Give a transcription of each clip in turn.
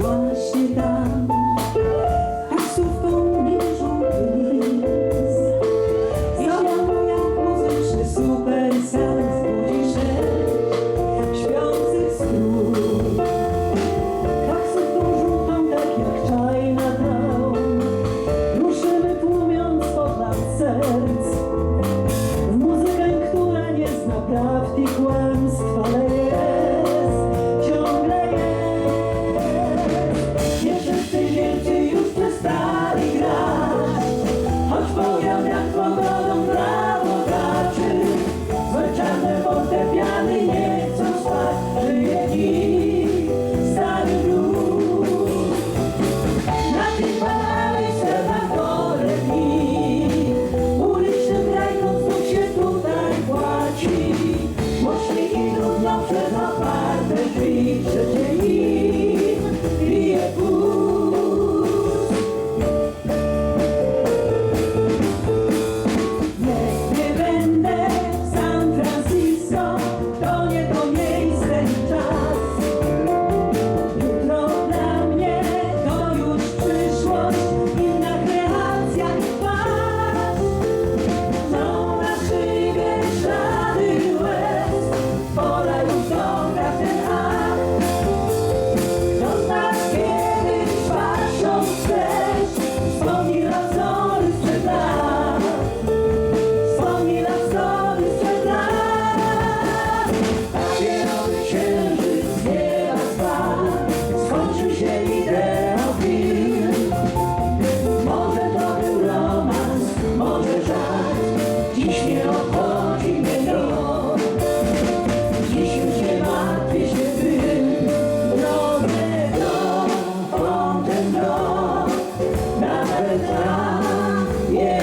我知道 żeby tam nie.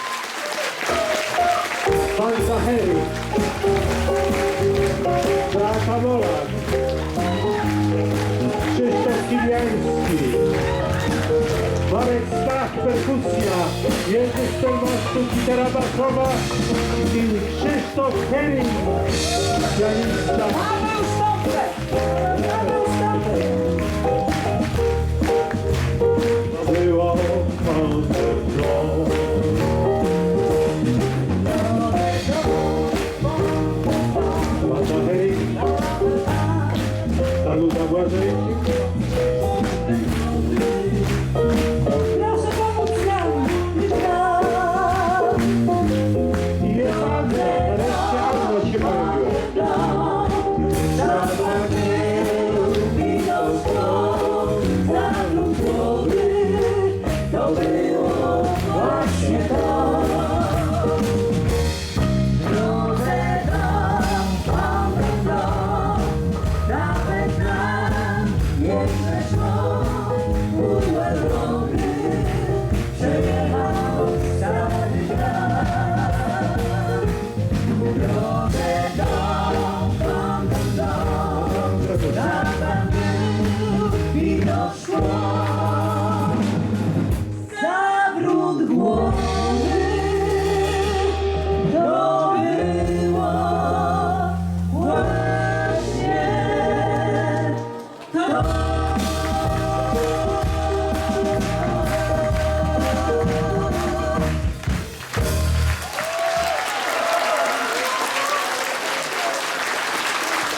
Pan Zachary. Beata Molak. Krzysztof Kiliański. Marek Stach, perkusja. Jerzy Stelmaszczuk, gitara basowa. I Krzysztof Hering, pianista. Paweł Stąpek! Tá no da boa. Né?